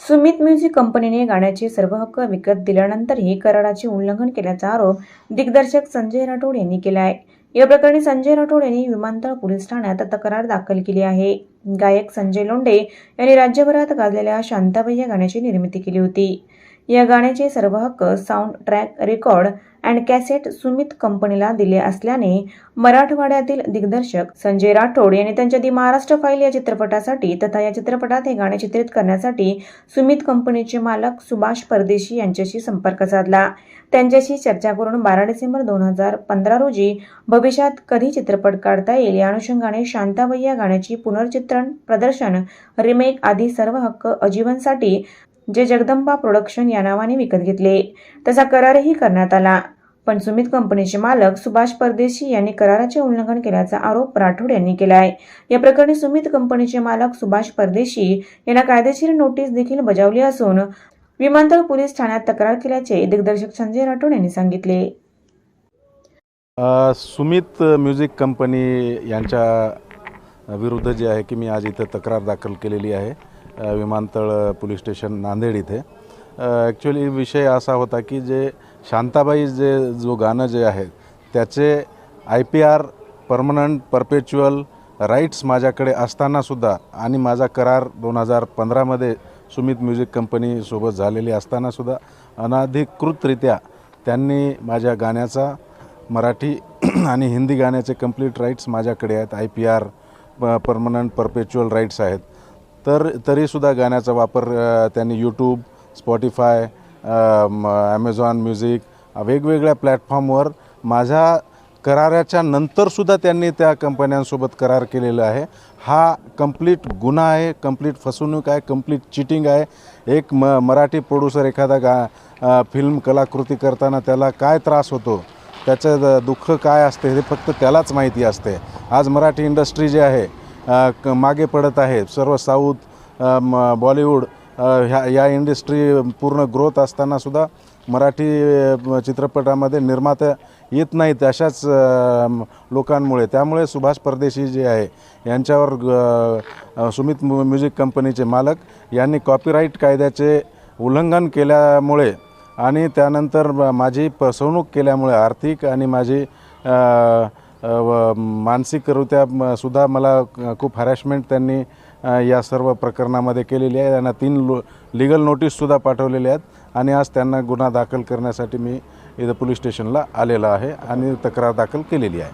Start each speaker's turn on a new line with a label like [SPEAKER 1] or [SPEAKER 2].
[SPEAKER 1] Sumit music कंपनीने गाण्याचे सर्व हक्क विकत दिल्यानंतरही कराराचे उल्लंघन केल्याचा आरोप दिग्दर्शक संजय राठोड यांनी केला आहे. या प्रकरणी संजय राठोड यांनी विमानतळ पोलीस ठाण्यात तक्रार दाखल केली आहे. गायक संजय लोंढे यांनी राज्यभरात गाजलेल्या शांताबाई या गाण्याची निर्मिती केली होती. या गाण्याचे सर्व हक्क sound track record and cassette Sumit कंपनीला दिले असल्याने मराठवाड्यातील दिग्दर्शक संजय राठोड यांनी त्यांच्या दी महाराष्ट्र फाईल या चित्रपटासाठी तथा या चित्रपटात हे गाणे चित्रित करण्यासाठी सुमित कंपनीचे मालक सुभाष परदेशी यांच्याशी संपर्क साधला. त्यांच्याशी चर्चा करून बारा डिसेंबर दोन हजार पंधरा रोजी भविष्यात कधी चित्रपट काढता येईल या अनुषंगाने शांताबाई या गाण्याची पुनर्चित्रण प्रदर्शन रिमेक आदी सर्व हक्क अजीवनसाठी जे जगदंबा प्रोडक्शन या नावाने विकत घेतले. त्याचा करारही करण्यात आला. पण सुमित कंपनीचे मालक सुभाष परदेशी यांनी कराराचे उल्लंघन केल्याचा आरोप राठोड यांनी केला आहे या प्रकरणी सुमित कंपनीचे मालक सुभाष परदेशी यांना कायदेशीर नोटीस देखील बजावली असून विमानतळ पोलीस ठाण्यात तक्रार केल्याचे दिग्दर्शक संजय राठोड यांनी सांगितले.
[SPEAKER 2] सुमित म्युझिक कंपनी यांच्या विरुद्ध जे आहे की मी आज इथं तक्रार दाखल केलेली आहे. विमानतळ पोलीस स्टेशन नांदेड इथे. ॲक्च्युली विषय असा होता की जे शांताबाई जे जो गाणं जे आहे त्याचे I P R permanent perpetual rights माझ्याकडे असतानासुद्धा आणि माझा करार दोन हजार पंधरामध्ये सुमित म्युझिक कंपनीसोबत झालेली असतानासुद्धा अनाधिकृतरित्या त्यांनी माझ्या गाण्याचा मराठी आणि हिंदी गाण्याचे कंप्लीट राईट्स माझ्याकडे आहेत. I P R permanent perpetual rights आहेत. तर तरीसुद्धा गाण्याचा वापर त्यांनी यूट्यूब स्पॉटीफाय ॲमेझॉन म्युझिक वेगवेगळ्या प्लॅटफॉर्मवर माझ्या कराराच्या नंतरसुद्धा त्यांनी त्या कंपन्यांसोबत करार केलेला आहे. हा कंप्लीट गुन्हा आहे कंप्लीट फसवणूक आहे कंप्लीट चिटिंग आहे. एक म मराठी प्रोड्युसर एखादा गा फिल्म कलाकृती करताना त्याला काय त्रास होतो त्याचं द- दुःख काय असते हे फक्त त्यालाच माहिती असते. आज मराठी इंडस्ट्री जी आहे क मागे पडत आहे सर्व साऊथ म बॉलिवूड ह्या या इंडस्ट्री पूर्ण ग्रोथ असतानासुद्धा मराठी चित्रपटामध्ये निर्माता येत नाहीत अशाच लोकांमुळे. त्यामुळे सुभाष परदेशी जे आहे यांच्यावर सुमित म्युझिक कंपनीचे मालक यांनी कॉपीराईट कायद्याचे उल्लंघन केल्यामुळे आणि त्यानंतर माझी फसवणूक केल्यामुळे आर्थिक आणि माझी मानसिकरित्या सुद्धा मला खूप हॅरॅशमेंट त्यांनी या सर्व प्रकरणामध्ये केलेली आहे. त्यांना तीन लो लिगल नोटीससुद्धा पाठवलेल्या आहेत आणि आज त्यांना गुन्हा दाखल करण्यासाठी मी इथं पोलीस स्टेशनला आलेला आहे आणि तक्रार दाखल केलेली आहे.